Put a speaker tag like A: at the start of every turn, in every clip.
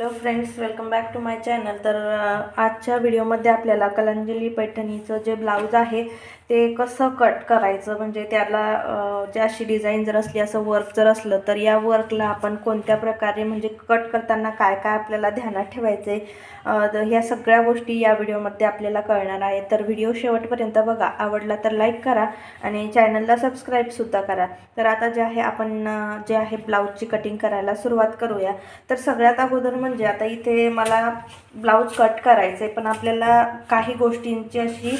A: Hello friends welcome back to my channel. तर आजच्या व्हिडिओमध्ये आपल्याला कलांजली पैठणीचं जे ब्लाऊज आहे ते कसं कट करायचं? म्हणजे त्याला जे अशी डिझाईन जर असली असं वर्क जर असलं तर या वर्कला आपण कोणत्या प्रकारे म्हणजे कट करताना काय काय आपल्याला ध्यानात ठेवायचं आहे ह्या सगळ्या गोष्टी या व्हिडिओमध्ये आपल्याला कळणार आहे तर व्हिडिओ शेवटपर्यंत बघा. आवडला तर लाईक करा आणि चॅनलला सबस्क्राईबसुद्धा करा. तर आता जे आहे आपण जे आहे ब्लाऊजची कटिंग करायला सुरुवात करूया. तर सगळ्यात अगोदर म्हणजे आता इथे मला ब्लाऊज कट करायचं आहे पण आपल्याला काही गोष्टींची अशी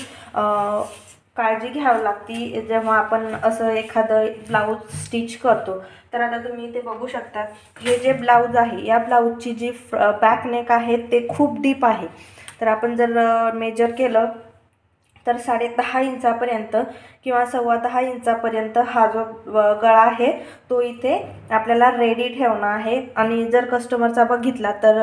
A: काळजी घ्यावी लागती. जेव्हा आपण असं एखादं ब्लाऊज स्टिच करतो तर आता तुम्ही इथे बघू शकता हे जे ब्लाऊज आहे या ब्लाऊजची जी बॅक नेक आहे ते खूप डीप आहे. तर आपण जर मेजर केलं तर साडे दहा इंचापर्यंत किंवा सव्वा दहा इंचापर्यंत हा जो गळा आहे तो इथे आपल्याला रेडी ठेवणं आहे. आणि जर कस्टमरचा बघितला तर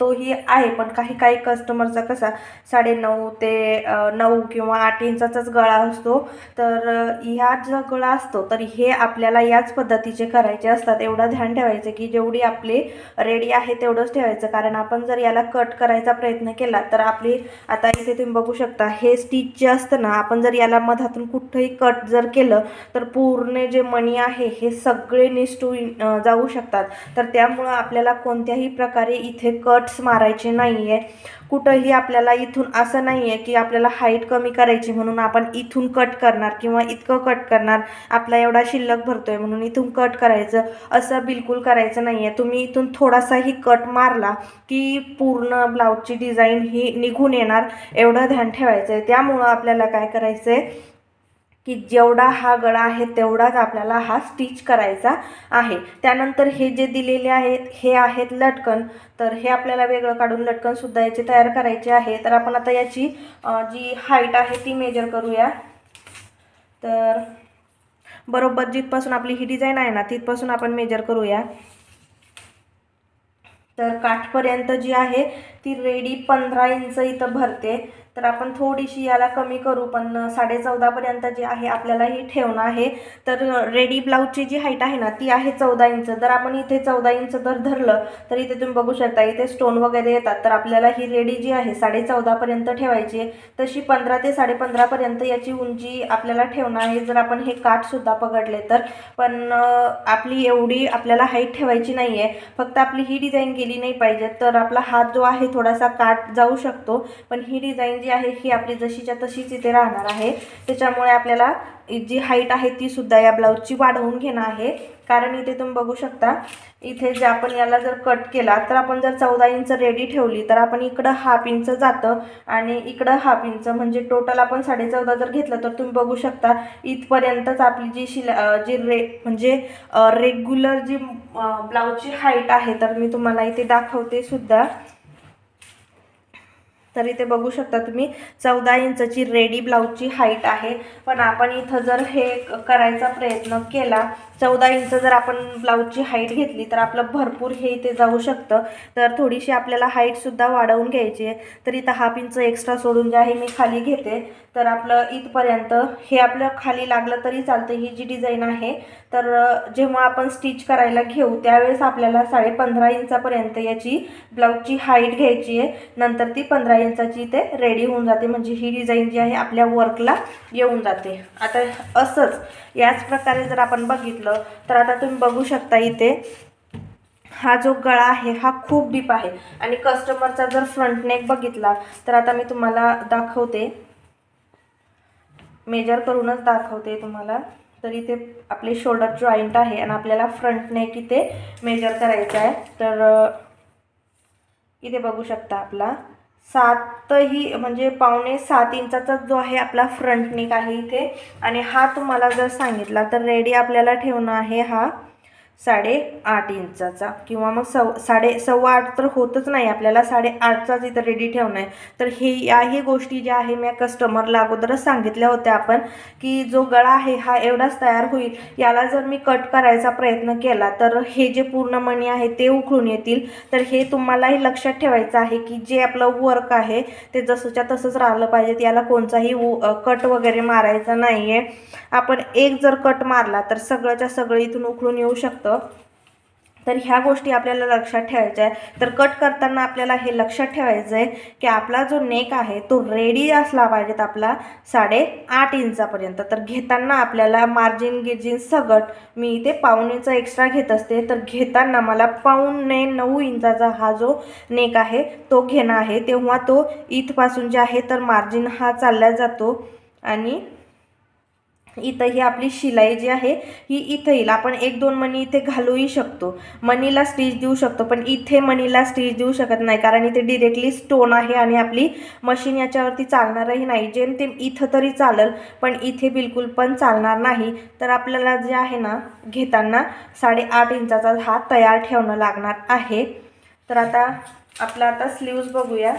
A: तोही आहे पण काही काही कस्टमरचा कसा साडे नऊ ते नऊ किंवा आठ इंचाचाच गळा असतो. तर ह्या जो गळा असतो तर हे आपल्याला याच पद्धतीचे करायचे असतात. एवढं ध्यान ठेवायचं की जेवढी आपली रेडी आहे तेवढंच ठेवायचं. कारण आपण जर याला कट करायचा प्रयत्न केला तर आपली आता इथे तुम्ही बघू शकता हे स्टिच जे असतं ना आपण जर याला मधातून कुठंही कट जर केलं तर पूर्ण जे मणी आहे हे सगळे निसटून जाऊ शकतात. तर त्यामुळं आपल्याला कोणत्याही प्रकारे इथे कट्स मारायचे नाही आहे कुठंही आपल्याला इथून असं नाही आहे की आपल्याला हाईट कमी करायची म्हणून आपण इथून कट करणार किंवा इतकं कट करणार. आपला एवढा शिल्लक भरतोय म्हणून इथून कट करायचं असं बिलकुल करायचं नाही आहे तुम्ही इथून थोडासाही कट मारला की पूर्ण ब्लाऊजची डिझाईन ही निघून येणार. एवढं ध्यान ठेवायचं आहे त्यामुळं आपल्याला काय करायचं आहे की जेवढा हा गळा आहे तेवढाच आपल्याला हा स्टिच करायचा आहे. त्यानंतर हे जे दिलेले आहेत हे आहेत लटकन. तर हे आपल्याला वेगळं काढून लटकनसुद्धा याचे तयार करायचे आहे. तर आपण आता याची जी हाईट आहे ती मेजर करूया. तर बरोबर जिथपासून आपली ही डिझाईन आहे ना तिथपासून आपण मेजर करूया. तर काठपर्यंत जी आहे ती रेडी पंधरा इंच इथं भरते. तर आपण थोडीशी याला कमी करू पण साडे चौदापर्यंत जी आहे आपल्याला ही ठेवणं आहे. तर रेडी ब्लाऊजची जी हाईट आहे ना ती आहे चौदा इंच. जर आपण इथे चौदा इंच जर धरलं तर इथे तुम्ही बघू शकता इथे स्टोन वगैरे येतात. तर आपल्याला ही रेडी जी आहे साडे चौदापर्यंत ठेवायची आहे. तशी पंधरा ते साडे पंधरापर्यंत याची उंची आपल्याला ठेवणं आहे. जर आपण हे काठसुद्धा पकडले तर. पण आपली एवढी आपल्याला हाईट ठेवायची नाही आहे फक्त आपली ही डिझाईन गेली नाही पाहिजे. तर आपला हात जो आहे थोडासा काट जाऊ शकतो. पण ही डिझाईन जी आहे ही आपली जशीच्या तशीच इथे राहणार आहे. त्याच्यामुळे आपल्याला जी हाईट आहे ती सुद्धा या ब्लाऊजची वाढवून घेणं आहे. कारण इथे तुम्ही बघू शकता इथे जे आपण याला जर कट केला तर आपण जर चौदा इंच रेडी ठेवली तर आपण इकडं हाफ इंच जातं आणि इकडं हाफ इंच म्हणजे टोटल आपण साडे चौदा जर घेतलं तर तुम्ही बघू शकता इथपर्यंतच आपली जी शिला जी रे म्हणजे रेग्युलर जी ब्लाऊजची हाईट आहे तर मी तुम्हाला इथे दाखवते सुद्धा. तर इथे बघू शकता तुम्ही चौदा इंचची रेडी ब्लाऊजची हाईट आहे. पण आपण इथं जर हे क- करायचा प्रयत्न केला चौदा इंच जर आपण ब्लाऊजची हाईट घेतली तर आपलं भरपूर हे इथे जाऊ शकतं. तर थोडीशी आपल्याला हाईटसुद्धा वाढवून घ्यायची आहे. तर इथं हाफ इंच एक्स्ट्रा सोडून जे आहे मी खाली घेते. तर आपलं इथपर्यंत हे आपलं खाली लागलं तरी चालतं ही जी डिझाईन आहे. तर जेव्हा आपण स्टिच करायला घेऊ त्यावेळेस आपल्याला साडे पंधरा इंचापर्यंत याची ब्लाऊजची हाईट घ्यायची आहे. नंतर ती पंधरा इंचाची ते रेडी होऊन जाते. म्हणजे ही डिझाईन जी आहे आपल्या वर्कला येऊन जाते. आता असंच याच प्रकारे जर आपण बघितलं तर आता तुम्ही बघू शकता इथे हा जो गळा आहे हा खूप डीप आहे. आणि कस्टमरचा जर फ्रंट नेक बघितला तर आता मी तुम्हाला दाखवते. मेजर करूनच दाखवते तुम्हाला. तर इथे आपले शोल्डर जॉईंट आहे आणि आपल्याला फ्रंट नेक इथे मेजर करायचं आहे. तर इथे बघू शकता आपला. सातही म्हणजे पावणे सात इंचाचा जो आहे आपला फ्रंट नेक आहे इथे. आणि हा तुम्हाला जर सांगितला तर रेडी आपल्याला ठेवणं आहे हा. साडे आठ इंचाचा किंवा मग सव साडे सव्वा आठ तर होतच नाही. आपल्याला साडेआठचाच इथं रेडी ठेवणं आहे. तर हे याही गोष्टी ज्या आहे मी कस्टमरला अगोदरच सांगितल्या होत्या आपण की जो गळा आहे हा एवढाच तयार होईल. याला जर मी कट करायचा प्रयत्न केला तर हे जे पूर्ण मणी आहे ते उखळून येतील. तर हे तुम्हालाही लक्षात ठेवायचं आहे की जे आपलं वर्क आहे ते जसंच्या तसंच राहिलं पाहिजे. याला कोणताही कट वगैरे मारायचा नाही आहे आपण एक जर कट मारला तर सगळंच्या सगळं इथून उखळून येऊ शकतं. तर ह्या गोष्टी आपल्याला लक्षात ठेवायच्या आहे तर कट करताना आपल्याला हे लक्षात ठेवायचं आहे की आपला जो नेक आहे तो रेडी असला पाहिजेत आपला साडे आठ इंचापर्यंत. तर घेताना आपल्याला मार्जिन गिर्जिन सगट मी इथे पाऊन इंच एक्स्ट्रा घेत असते. तर घेताना मला पाऊनने नऊ इंचाचा हा जो नेक आहे तो घेणं आहे. तेव्हा तो इथपासून जे आहे तर मार्जिन हा चालला जातो. आणि इथं ही आपली शिलाई जी आहे ही इथं येईल आपण एक दोन मणी इथे घालूही शकतो. मनीला स्टिच देऊ शकतो पण इथे मनीला स्टिच देऊ शकत नाही कारण इथे डिरेक्टली स्टोन आहे आणि आपली मशीन याच्यावरती चालणारही नाही. जेम इथं तरी चालेल पण इथे बिलकुल पण चालणार नाही. तर आपल्याला जे आहे ना घेताना साडेआठ इंचाचा हा तयार ठेवणं लागणार आहे. तर आता आपला आता स्लीव्ज बघूया.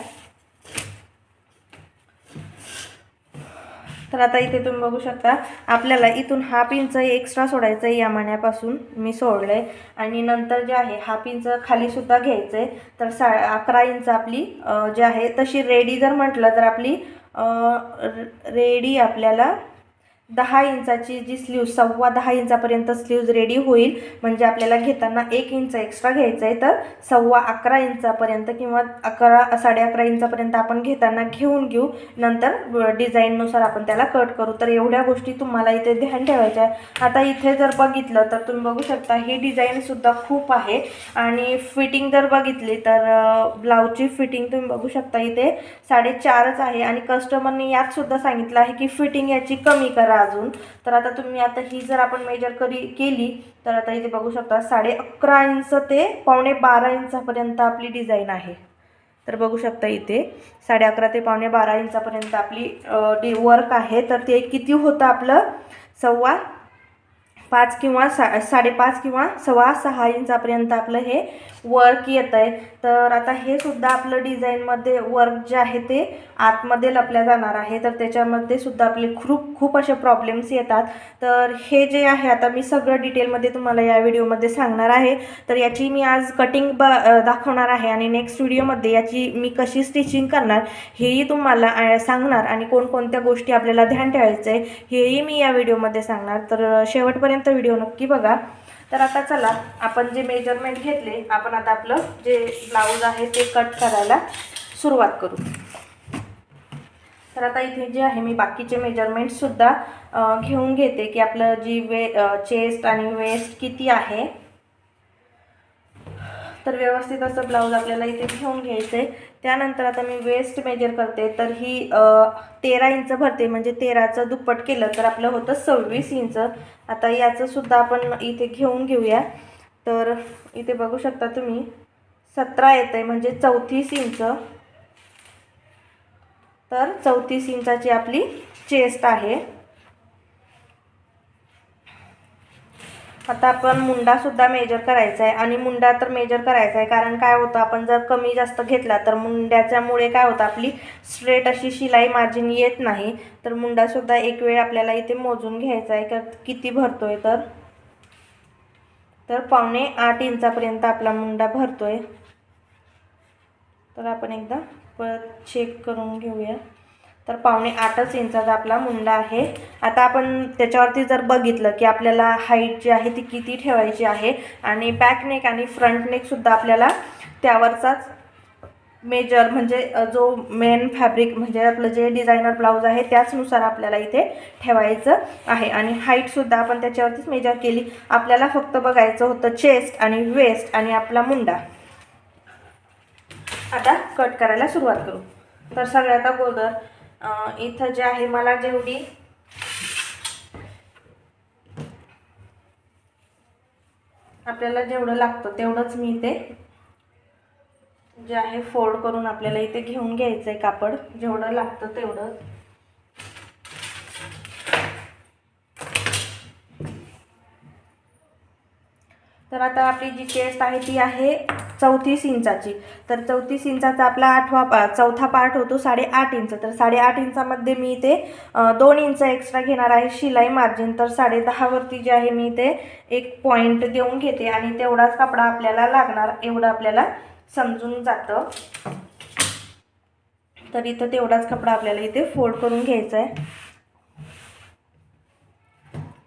A: तर आता इथे तुम्ही बघू शकता आपल्याला इथून हाफ इंच एक्स्ट्रा सोडायचं आहे या मण्यापासून. मी सोडलं आहे आणि नंतर जे आहे हाफ इंच खालीसुद्धा घ्यायचं आहे तर सा अकरा इंच आपली जे आहे तशी रेडी जर म्हटलं तर आपली रेडी आपल्याला दहा इंचाची जी स्लीव सव्वा दहा इंचापर्यंत स्लीव्ज रेडी होईल. म्हणजे आपल्याला घेताना एक इंच एक्स्ट्रा घ्यायचं आहे. तर सव्वा अकरा इंचापर्यंत किंवा अकरा साडे अकरा इंचापर्यंत आपण घेताना घेऊन घेऊ. नंतर डिझाईननुसार आपण त्याला कट करू. तर एवढ्या गोष्टी तुम्हाला इथे ध्यान ठेवायच्या आहे आता इथे जर बघितलं तर तुम्ही बघू शकता ही डिझाईनसुद्धा खूप आहे. आणि फिटिंग जर बघितली तर ब्लाऊजची फिटिंग तुम्ही बघू शकता इथे साडेचारच आहे. आणि कस्टमरने यातसुद्धा सांगितलं आहे की फिटिंग याची कमी करा. अजून. तर आता तुम्ही आता ही जर आपण मेजर करी केली तर आता इथे बघू शकता साडे अकरा इंच ते पावणे बारा इंचापर्यंत आपली डिझाईन आहे. तर बघू शकता इथे साडे अकरा ते पावणे बारा इंचापर्यंत आपली अ, डी वर्क आहे. तर ते किती होतं आपलं? सव्वा पाच किंवा सा साडेपाच किंवा सव्वा सहा इंचापर्यंत आपलं हे वर्क येतं आहे तर आता हे सुद्धा आपलं डिझाईनमध्ये वर्क जे आहे ते आतमध्ये लपल्या जाणार आहे. तर त्याच्यामध्ये सुद्धा आपले खूप खूप असे प्रॉब्लेम्स येतात. तर हे जे आहे आता मी सगळं डिटेलमध्ये तुम्हाला या व्हिडिओमध्ये सांगणार आहे. तर याची मी आज कटिंग ब दाखवणार आहे आणि नेक्स्ट व्हिडिओमध्ये याची मी कशी स्टिचिंग करणार हेही तुम्हाला सांगणार आणि कोणकोणत्या गोष्टी आपल्याला ध्यान ठेवायचं आहे हेही मी या व्हिडिओमध्ये सांगणार. तर शेवटपर्यंत शेवटपर्यंत व्हिडिओ नक्की बघा. तर आता चला आपण जे मेजरमेंट घेतले आपण आता आपलं जे ब्लाऊज आहे ते कट करायला सुरुवात करू. तर आता इथे जे आहे मी बाकीचे मेजरमेंटसुद्धा घेऊन घेते की आपलं जी वे चेस्ट आणि वेस्ट किती आहे तर व्यवस्थित असं ब्लाऊज आपल्याला इथे घेऊन घ्यायचं आहे त्यानंतर आता मी वेस्ट मेजर करते. तर ही तेरा इंच भरते. म्हणजे तेराचं दुप्पट केलं तर आपलं होतं सव्वीस इंच. आता याचंसुद्धा आपण इथे घेऊन घेऊया. तर इथे बघू शकता तुम्ही सतरा येतं आहे म्हणजे चौतीस इंच. तर चौतीस इंचाची आपली चेस्ट आहे. आता आपण मुंडासुद्धा मेजर करायचा आहे. आणि मुंडा तर मेजर करायचा आहे. कारण काय होतं आपण जर कमी जास्त घेतला तर मुंड्याच्यामुळे काय होतं आपली स्ट्रेट अशी शिलाई मार्जिन येत नाही. तर मुंडासुद्धा एक वेळ आपल्याला इथे मोजून घ्यायचा आहे. का किती आहे तर? तर पावणे आठ इंचापर्यंत आपला मुंडा भरतो आहे तर आपण एकदा परत चेक करून घेऊया. तर पावणे आठच इंचाचा आपला मुंडा आहे. आता आपण त्याच्यावरती जर बघितलं की आपल्याला हाईट जी आहे ती किती ठेवायची आहे आणि बॅकनेक आणि फ्रंट नेकसुद्धा आपल्याला त्यावरचाच मेजर म्हणजे जो मेन फॅब्रिक म्हणजे आपलं जे डिझायनर ब्लाऊज आहे त्याचनुसार आपल्याला इथे ठेवायचं आहे. आणि हाईटसुद्धा आपण त्याच्यावरतीच मेजर केली. आपल्याला फक्त बघायचं होतं चेस्ट आणि वेस्ट आणि आपला मुंडा. आता कट करायला सुरुवात करू. तर सगळ्यात अगोदर इथं जे आहे मला जेवढी आपल्याला जेवढं लागतं तेवढंच मी इथे जे आहे फोल्ड करून आपल्याला इथे घेऊन घ्यायचं आहे कापड. जेवढं लागतं तेवढं तर आता आपली जी चेस्ट आहे ती आहे चौतीस इंचाची. तर चौतीस इंचाचा आपला आठवा पा चौथा पार्ट होतो साडेआठ इंच. तर साडेआठ इंचामध्ये मी इथे दोन इंच एक्स्ट्रा घेणार आहे शिलाई मार्जिन तर साडेदहावरती जे आहे मी इथे एक पॉईंट देऊन घेते आणि तेवढाच कपडा आपल्याला लागणार एवढं आपल्याला समजून जातं. तर इथं तेवढाच कपडा आपल्याला इथे फोल्ड करून घ्यायचा आहे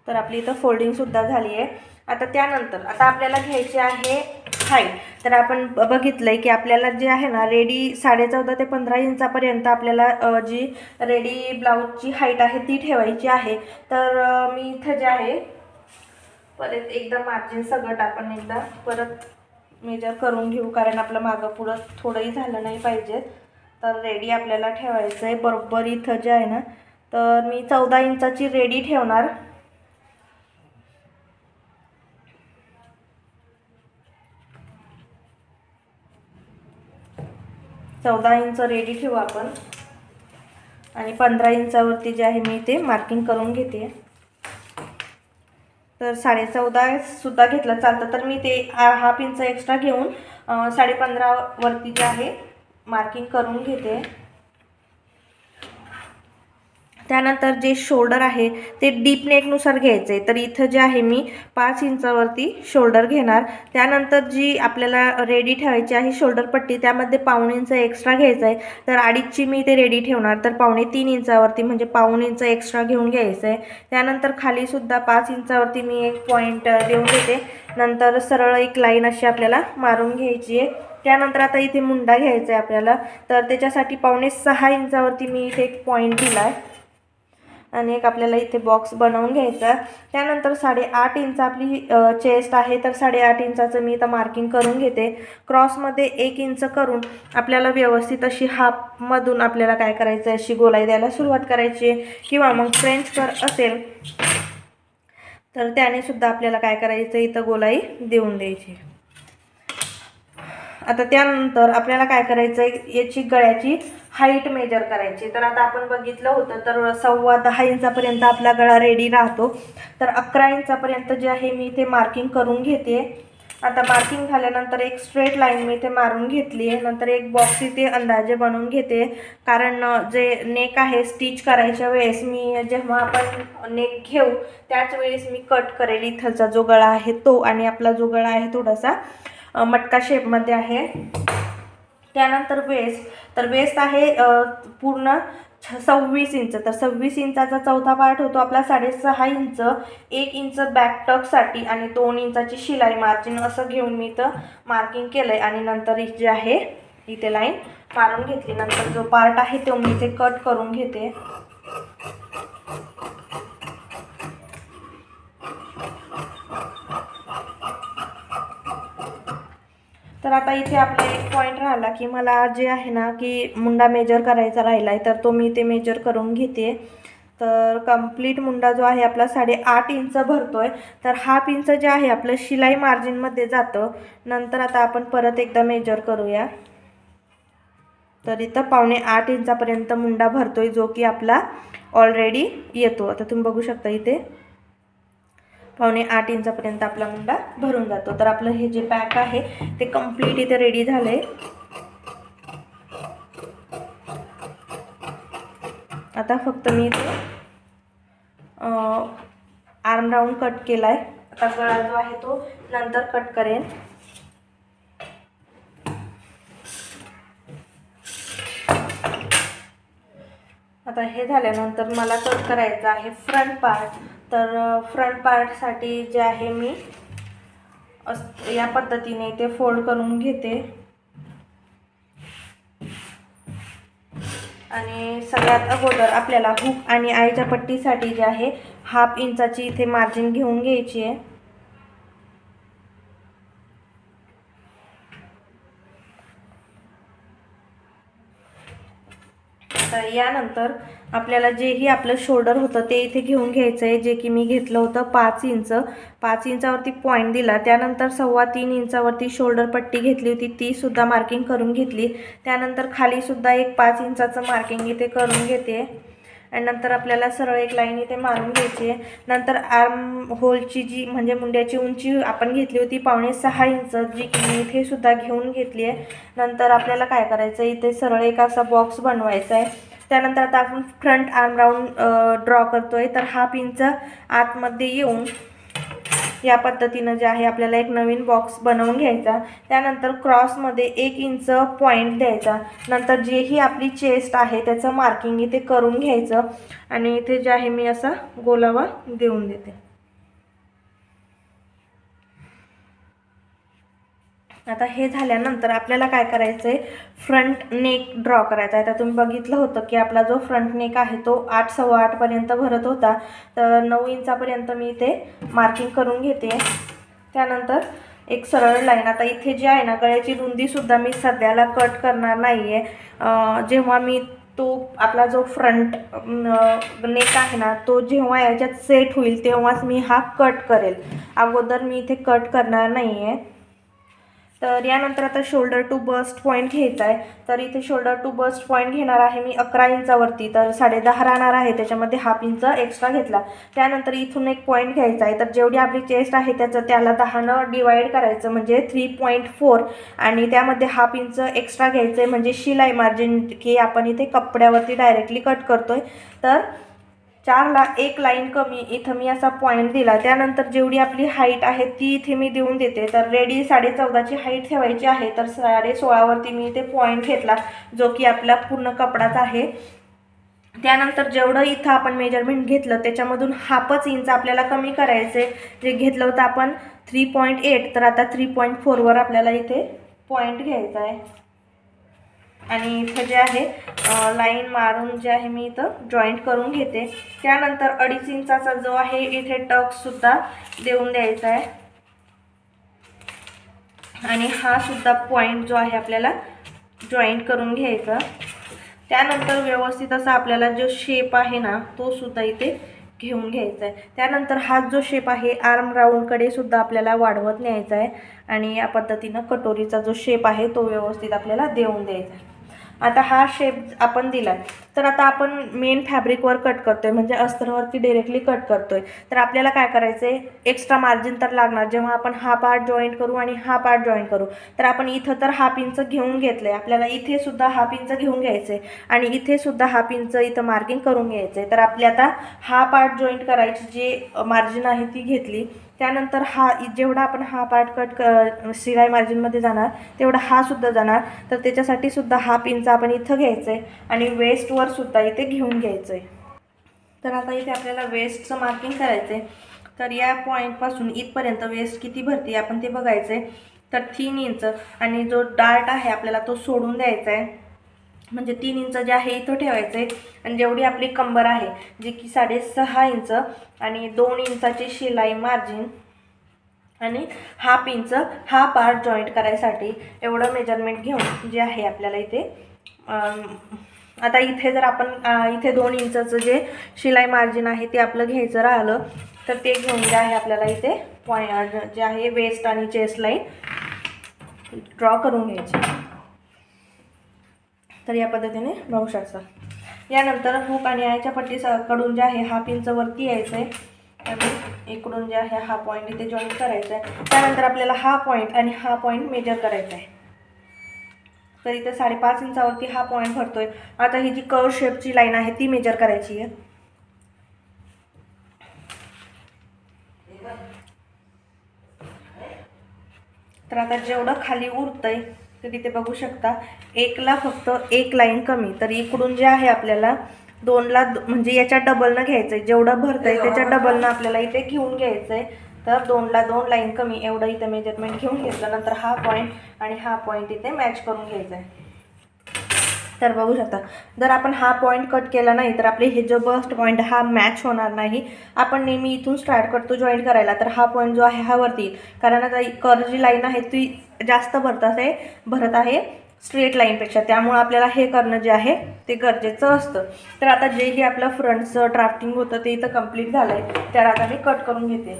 A: तर आपली इथं फोल्डिंगसुद्धा झाली आहे आता त्यानंतर आता आपल्याला घ्यायची आहे हाईट तर आपण बघितलं बघितलंय की आपल्याला जे आहे ना रेडी साडेचौदा ते पंधरा इंचापर्यंत आपल्याला जी रेडी ब्लाऊजची हाईट आहे ती ठेवायची आहे. तर मी इथं जे आहे परत एकदा मार्जिन सगट आपण एकदा परत मेजर करून घेऊ कारण आपलं मागं पुढं थोडंही झालं नाही पाहिजे. तर रेडी आपल्याला ठेवायचं आहे बरोबर इथं जे आहे ना तर मी चौदा इंचाची रेडी ठेवणार. चौदा इंच रेडी ठेवू आपण. आणि पंधरा इंचावरती जे आहे मी ते मार्किंग करून घेते. तर साडे चौदा सुद्धा घेतलं चालतं तर मी ते हाफ इंच एक्स्ट्रा घेऊन साडे पंधरावरती जे आहे मार्किंग करून घेते. त्यानंतर जे शोल्डर आहे ते डीप नेकनुसार घ्यायचं आहे तर इथं जे आहे मी पाच इंचावरती शोल्डर घेणार. त्यानंतर जी आपल्याला रेडी ठेवायची आहे शोल्डर पट्टी त्यामध्ये पाऊण इंच एक्स्ट्रा घ्यायचं आहे तर अडीचची मी ते रेडी ठेवणार. तर पावणे तीन इंचावरती म्हणजे पाऊण इंच एक्स्ट्रा घेऊन घ्यायचं आहे त्यानंतर खालीसुद्धा पाच इंचावरती मी एक पॉईंट देऊन घेते नंतर सरळ एक लाईन अशी आपल्याला मारून घ्यायची आहे त्यानंतर आता इथे मुंडा घ्यायचा आहे आपल्याला. तर त्याच्यासाठी पावणे सहा इंचावरती मी इथे एक पॉईंट दिला आहे आणि एक आपल्याला इथे बॉक्स बनवून घ्यायचा त्यानंतर साडेआठ इंच आपली चेस्ट आहे. तर साडेआठ इंचाचं मी इथं मार्किंग करून घेते. क्रॉसमध्ये एक इंच करून आपल्याला व्यवस्थित अशी हाफमधून आपल्याला काय करायचं आहे अशी गोलाई द्यायला सुरुवात करायची आहे. किंवा मग फ्रेंच कर असेल तर त्याने सुद्धा आपल्याला काय करायचं इथं गोलाई देऊन द्यायची आता त्यानंतर आपल्याला काय करायचं आहे याची गळ्याची हाईट मेजर करायची. तर आता आपण बघितलं होतं तर सव्वा दहा इंचापर्यंत आपला गळा रेडी राहतो. तर अकरा इंचापर्यंत जे आहे मी इथे मार्किंग करून घेते. आता मार्किंग झाल्यानंतर एक स्ट्रेट लाईन मी इथे मारून घेतली आहे. नंतर एक बॉक्स इथे अंदाजे बनवून घेते. कारण जे नेक आहे स्टिच करायच्या वेळेस मी जेव्हा आपण नेक घेऊ त्याच वेळेस मी कट करेल. इथलचा जो गळा आहे तो. आणि आपला जो गळा आहे थोडासा मटका शेपमध्ये आहे. त्यानंतर वेस्ट तर वेस्ट आहे पूर्ण छ सव्वीस इंच. तर सव्वीस इंचाचा चौथा पार्ट होतो आपला साडेसहा इंच. एक इंच बॅकटकसाठी आणि दोन इंचाची शिलाई मार्जिन असं घेऊन मी इथं मार्किंग केलं आहे आणि नंतर जे आहे इथे लाईन मारून घेतली. नंतर जो पार्ट आहे तो मी इथे कट करून घेते. तर आता इथे आपला एक पॉईंट राहिला की मला जे आहे ना की मुंडा मेजर करायचा राहिला आहे तर तो मी ते मेजर करून घेते. तर कंप्लीट मुंडा जो आहे आपला साडेआठ इंच भरतो आहे तर हाफ इंच जे आहे आपलं शिलाई मार्जिनमध्ये जातं. नंतर आता आपण परत एकदा मेजर करूया. तर इथं पावणे आठ इंचापर्यंत मुंडा भरतो आहे जो की आपला ऑलरेडी येतो. आता तुम्ही बघू शकता इथे. पावणे आठ इंचापर्यंत आपला मुंडा भरून जातो. तर आपलं हे जे पॅक आहे ते कंप्लीट इथे रेडी झाले आता फक्त मी इथे आर्म राऊंड कट केला आहे आता गळा जो आहे तो नंतर कट करेन. आता हे झाल्यानंतर मला कट करायचं आहे फ्रंट पार्ट तर फ्रंट पार्टसाठी जे आहे मी अस या पद्धतीने ते फोल्ड करून घेते. आणि सगळ्यात अगोदर आपल्याला हुक आणि आईच्या पट्टीसाठी जे आहे हाफ इंचाची इथे मार्जिन घेऊन घ्यायची आहे. तर यानंतर आपल्याला जेही आपलं शोल्डर होतं ते इथे घेऊन घ्यायचं आहे जे की मी घेतलं होतं पाच इंच. पाच इंचावरती पॉईंट दिला. त्यानंतर सव्वा तीन इंचावरती शोल्डर पट्टी घेतली होती तीसुद्धा मार्किंग करून घेतली. त्यानंतर खालीसुद्धा एक पाच इंचाचं मार्किंग इथे करून घेते. आणि नंतर आपल्याला सरळ एक लाईन इथे मारून घ्यायची आहे. नंतर आर्म होलची जी म्हणजे मुंड्याची उंची आपण घेतली होती पावणे सहा इंच जी की मी इथे सुद्धा घेऊन घेतली आहे. नंतर आपल्याला काय करायचं आहे? इथे सरळ एक असा बॉक्स बनवायचा आहे. त्यानंतर आता आपण फ्रंट आर्म राऊंड ड्रॉ करतो आहे तर हाफ इंच आतमध्ये येऊन या पद्धतीनं जे आहे आपल्याला एक नवीन बॉक्स बनवून घ्यायचा. त्यानंतर क्रॉसमध्ये एक इंच पॉईंट द्यायचा. नंतर जेही आपली चेस्ट आहे त्याचं मार्किंग इथे करून घ्यायचं. आणि इथे जे आहे मी असा गोलावा देऊन देते. आता हे झाल्यानंतर आपल्याला काय करायचं आहे फ्रंट नेक ड्रॉ करायचा आहे. आता तुम्ही बघितलं होतं की आपला जो फ्रंट नेक आहे तो आठ सव्वा आठपर्यंत भरत होता. तर नऊ इंचापर्यंत मी इथे मार्किंग करून घेते. त्यानंतर एक सरळ लाईन आता इथे जी आहे ना गळ्याची रुंदीसुद्धा मी सध्याला कट करणार नाही आहे जेव्हा मी तो आपला जो फ्रंट नेक आहे ना तो जेव्हा याच्यात सेट होईल तेव्हाच मी हा कट करेल. अगोदर मी इथे कट करणार नाही आहे तर यानंतर आता शोल्डर टू बस्ट पॉईंट घ्यायचा आहे तर इथे शोल्डर टू बस्ट पॉईंट घेणार आहे मी अकरा इंचावरती तर साडे दहा राहणार आहे त्याच्यामध्ये हाफ इंच एक्स्ट्रा घेतला. त्यानंतर इथून एक पॉईंट घ्यायचा आहे तर जेवढी आपली चेस्ट आहे त्याचं त्याला दहानं डिवाईड करायचं म्हणजे थ्री पॉईंट फोर आणि त्यामध्ये हाफ इंच एक्स्ट्रा घ्यायचं आहे म्हणजे शिलाई मार्जिन की आपण इथे कपड्यावरती डायरेक्टली कट करतो आहे तर चारला एक लाईन कमी इथं मी असा पॉईंट दिला. त्यानंतर जेवढी आपली हाईट आहे ती इथे मी देऊन देते. तर रेडी साडे चौदाची हाईट ठेवायची आहे तर साडे सोळावरती मी इथे पॉईंट घेतला जो की आपला पूर्ण कपडाच आहे. त्यानंतर जेवढं इथं आपण मेजरमेंट घेतलं त्याच्यामधून हाफच इंच आपल्याला कमी करायचे. जे घेतलं होतं आपण थ्री पॉईंट एट तर आता थ्री पॉईंट फोरवर आपल्याला इथे पॉईंट घ्यायचा आहे. आणि इथं जे आहे लाईन मारून जे आहे मी इथं जॉईंट करून घेते. त्यानंतर अडीच इंचाचा जो आहे इथे टक्ससुद्धा देऊन द्यायचा आहे. आणि हा सुद्धा पॉईंट जो आहे आपल्याला जॉईंट करून घ्यायचा. त्यानंतर व्यवस्थित असा आपल्याला जो शेप आहे ना तो सुद्धा इथे घेऊन घ्यायचा आहे. त्यानंतर हा जो शेप आहे आर्म राऊंडकडे सुद्धा आपल्याला वाढवत न्यायचा आहे. आणि या पद्धतीनं कटोरीचा जो शेप आहे तो व्यवस्थित आपल्याला देऊन द्यायचा आहे. आता हा शेप आपण दिला तर आता आपण मेन फॅब्रिकवर कट करतोय. म्हणजे अस्तरवरती डिरेक्टली कट करतोय. तर आपल्याला काय करायचं आहे एक्स्ट्रा मार्जिन तर लागणार. जेव्हा आपण हा पार्ट जॉईंट करू आणि हा पार्ट जॉईंट करू. तर आपण इथं तर हाफ इंच घेऊन घेतलं आहे आपल्याला इथे सुद्धा हाफ इंच घेऊन घ्यायचं आहे आणि इथे सुद्धा हाफ इंच इथं मार्किंग करून घ्यायचं आहे तर आपली आता हा पार्ट जॉईंट करायची जी मार्जिन आहे ती घेतली. त्यानंतर हा जेवढा आपण हा पार्ट कट क शिलाई मार्जिनमध्ये जाणार तेवढा हा सुद्धा जाणार. तर त्याच्यासाठी सुद्धा हाफ इंच आपण इथं घ्यायचं आहे आणि वेस्टवर सुद्धा इथे घेऊन घ्यायचं आहे तर आता इथे आपल्याला वेस्टचं मार्किंग करायचं आहे तर या पॉईंटपासून इथपर्यंत वेस्ट किती भरती आपण ते बघायचं आहे तर तीन इंच आणि जो डार्ट आहे आपल्याला तो सोडून द्यायचा आहे म्हणजे तीन इंच जे आहे इथं ठेवायचं आहे आणि जेवढी आपली कंबर आहे जी की साडेसहा इंच आणि दोन इंचाची शिलाई मार्जिन आणि हाफ इंच हा पार्ट जॉईंट करायसाठी एवढं मेजरमेंट घेऊन जे आहे आपल्याला इथे आता इथे जर आपण इथे दोन इंचाचं जे शिलाई मार्जिन आहे ते आपलं घ्यायचं राहिलं तर ते घेऊन जे आहे आपल्याला इथे पॉईंट जे आहे वेस्ट आणि चेस्ट लाईन ड्रॉ करून घ्यायची. तर या पद्धतीने बघू शकता. यानंतर हुक आणि आयच्या पट्टी कडून जे आहे हाफ इंच वरती यायचं आहे आणि इकडून जे आहे हा पॉईंट इथे जॉईन करायचा आहे त्यानंतर आपल्याला हा पॉईंट आणि हा पॉईंट मेजर करायचा आहे तर इथे साडेपाच इंचावरती हा पॉईंट भरतो आहे आता ही जी कर्व शेपची लाईन आहे ती मेजर करायची आहे. तर आता जेवढं खाली उरतंय तर तिथे बघू शकता एकला फक्त एक लाईन कमी. तर इकडून जे आहे आपल्याला दोनला म्हणजे याच्या डबलनं घ्यायचं आहे जेवढं भरतं आहे त्याच्या डबलनं आपल्याला इथे घेऊन घ्यायचं आहे तर दोनला दोन लाईन कमी. एवढं इथे मेजरमेंट घेऊन घेतलं नंतर हा पॉईंट आणि हा पॉईंट इथे मॅच करून घ्यायचा आहे तर बघू शकता. जर आपण हा पॉईंट कट केला नाही तर आपले हे जो बस्ट पॉईंट हा मॅच होणार नाही. आपण नेहमी इथून स्टार्ट करतो जॉईन करायला. तर हा पॉईंट जो आहे हा वरती. कारण आता कर जी लाईन आहे ती जास्त भरत आहे भरत आहे स्ट्रेट लाईनपेक्षा त्यामुळं आपल्याला हे करणं जे आहे ते गरजेचं असतं. तर आता जे जेही आपलं फ्रंटचं ड्राफ्टिंग होतं ते इथं कंप्लीट झालं आहे तर आता मी कट करून घेते.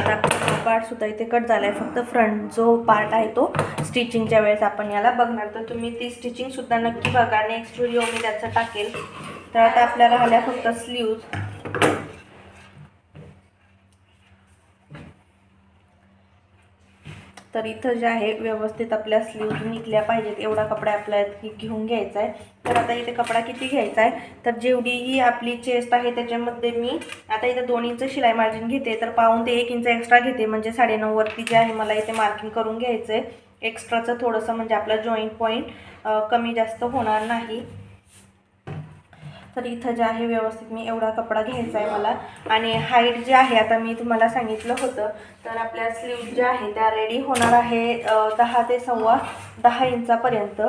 A: आता हा इथे कट झाला आहे फक्त फ्रंट जो पार्ट आहे तो स्टिचिंगच्या वेळेस आपण याला बघणार. तर तुम्ही ती स्टिचिंगसुद्धा नक्की बघा. नेक्स्ट व्हिडिओ मी त्याचा टाकेल. तर आता आपल्याला आल्या फक्त स्लीव्ज तर इथं जे आहे व्यवस्थित आपल्या स्लीव्ज निघल्या पाहिजेत. एवढा कपडा आपल्याला घेऊन घ्यायचा आहे तर आता इथे कपडा किती घ्यायचा आहे तर जेवढीही आपली चेस्ट आहे त्याच्यामध्ये मी आता इथे दोन इंच शिलाई मार्जिन घेते. तर पाहून ते एक इंच एक्स्ट्रा घेते. म्हणजे साडेनऊवरती जे आहे मला इथे मार्किंग करून घ्यायचं आहे एक्स्ट्राचं थोडंसं म्हणजे आपला जॉईंट पॉईंट कमी जास्त होणार नाही. तर इथं जे आहे व्यवस्थित मी एवढा कपडा घ्यायचा आहे मला. आणि हाईट जे आहे आता मी तुम्हाला सांगितलं होतं तर आपल्या स्लीव ज्या आहे त्या रेडी होणार आहे दहा ते सव्वा दहा इंचापर्यंत.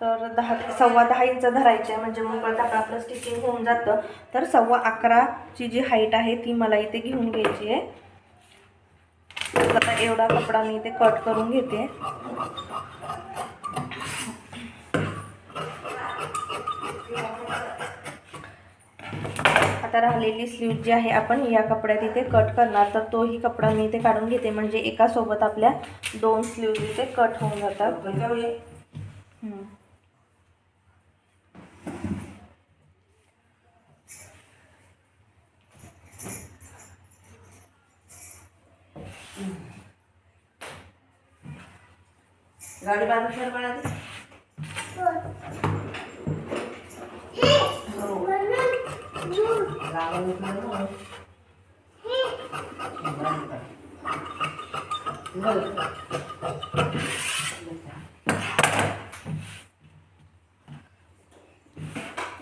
A: तर दहा ते सव्वा दहा इंच धरायचे आहे म्हणजे मोकळं टाका आपलं स्टिचिंग होऊन जातं. तर सव्वा अकराची जी हाईट आहे ती मला इथे घेऊन घ्यायची आहे. तर आता एवढा कपडा मी इथे कट करून घेते. आता राहिलेली स्लीव जी आहे आपण या कपड्यात इथे कट करणार. तर तोही कपडा मी इथे काढून घेते. म्हणजे एका सोबत आपल्या दोन स्लीव इथे कट होऊन जातात. हम्म.
B: गाडी बांधून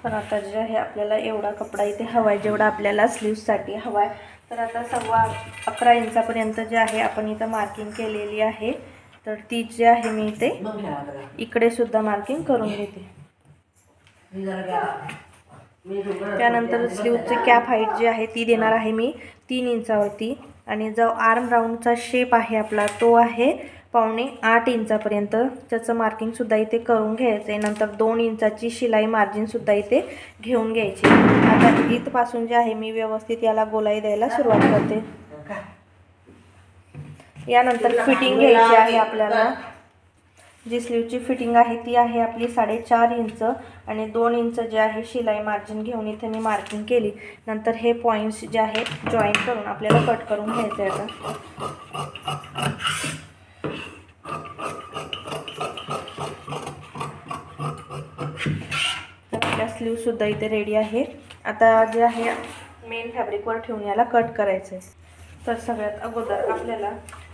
A: तर आता जे आहे आपल्याला एवढा कपडा इथे हवा आहे जेवढा आपल्याला स्लीव्ससाठी हवा आहे तर आता सव्वा अकरा इंचापर्यंत जे आहे आपण इथं मार्किंग केलेली आहे. तर ती जी आहे मी इथे इकडे सुद्धा मार्किंग करून घेते. त्यानंतर स्लीवची कॅप हाईट जी आहे ती देणार आहे मी तीन इंचावरती. आणि जो आर्म राऊंडचा शेप आहे आपला तो आहे पावणे आठ इंचापर्यंत. त्याचं मार्किंगसुद्धा इथे करून घ्यायचं आहे नंतर दोन इंचाची शिलाई मार्जिनसुद्धा इथे घेऊन घ्यायची. आता इथपासून जे आहे मी व्यवस्थित याला गोलाई द्यायला सुरुवात करते. यानंतर फिटिंग घ्यायची आहे आपल्याला. जी स्लीवची फिटिंग आहे ती आहे आपली साडेचार इंच आणि दोन इंच जे आहे शिलाई मार्जिन घेऊन इथे मी मार्किंग केली. नंतर हे पॉईंट्स जे आहेत जॉईन करून आपल्याला कट करून घ्यायचं आहे आता. तर आपल्या स्लीवसुद्धा इथे रेडी आहे. आता जे आहे मेन फॅब्रिकवर ठेवून याला कट करायचं आहे तर सगळ्यात अगोदर आपल्याला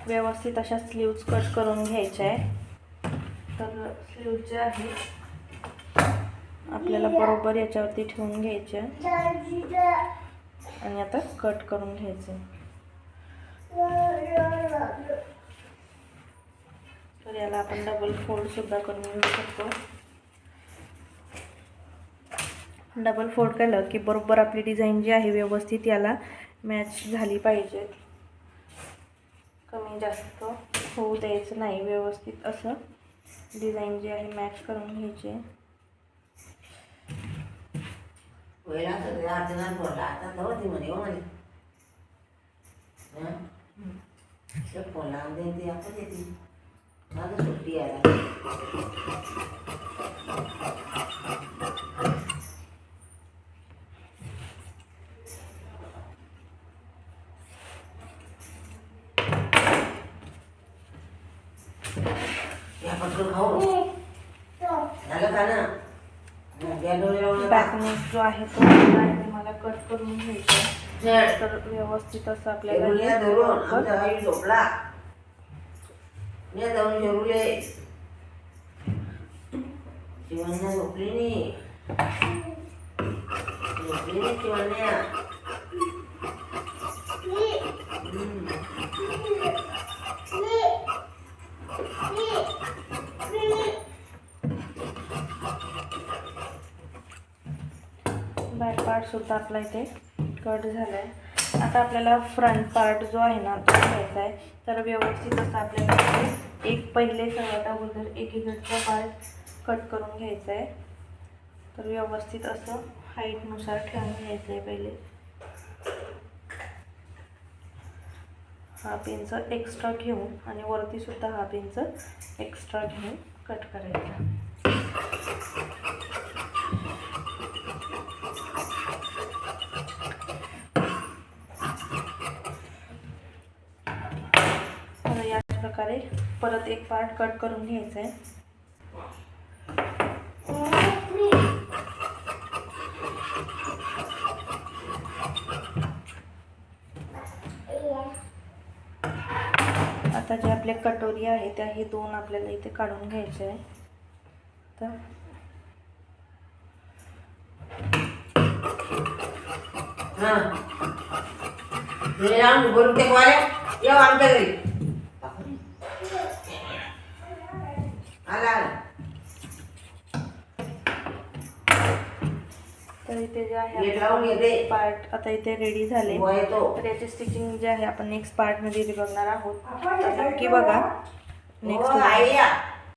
A: व्यवस्थित अशा स्लीव्ज कट करून घ्यायच्या आहे तर स्लीव जे आहे आपल्याला बरोबर याच्यावरती ठेवून घ्यायचे. आणि आता कट करून घ्यायचे. तर याला आपण डबल फोल्ड सुद्धा करून घेऊ शकतो. डबल फोल्ड केलं की बरोबर आपली डिझाईन जी आहे व्यवस्थित याला मॅच झाली पाहिजे. कमी जास्त होऊ द्यायचं नाही व्यवस्थित असं. डिझाईन जी आहे मॅच करून घ्यायची आहे
B: पहिला तर अर्चनात बोलला आता तेव्हा ती म्हणे हो म्हणे हं? ते फोन लावून देईन ती आता देते माझं सुट्टी आहे या पटकन खाऊ झालं का ना हं, द्या डोळे लावून
A: बॅक नेक जो आहे तो मला कट करून घ्यायचा. तर व्यवस्थित असं आपल्याला
B: झोपली. नाही. झोपली नाही
A: पार्टसुद्धा सुद्धा आपला इथे कट झाला आहे आता आपल्याला फ्रंट पार्ट जो आहे ना तो घ्यायचा आहे. तर व्यवस्थित असं आपल्याला इथे एक पहिले सगळ्यात अगोदर एकीकडचा पार्ट कट करून घ्यायचा आहे. तर व्यवस्थित असं हाईटनुसार ठेवून घ्यायचं आहे पहिले. हाफ इंच एक्स्ट्रा घेऊन आणि वरती सुद्धा हाफ इंच एक्स्ट्रा घेऊन कट करायचा तर याच प्रकारे परत एक पार्ट कट करून घ्यायचा आहे आता जे आपले कटोरी आहे त्या हे दोन आपल्याला इथे काढून घ्यायचे आहे तर
B: हा. हे ते येऊ आमच्या घरी आला
A: तर इथे जे आहे. पार्ट आता इथे रेडी झाले.
B: बुवा येतो.
A: तर याची स्टिचिंग जे आहे आपण नेक्स्ट पार्टमध्ये बघणार आहोत. नक्की बघा.
B: हो
A: नेक्स्ट
B: या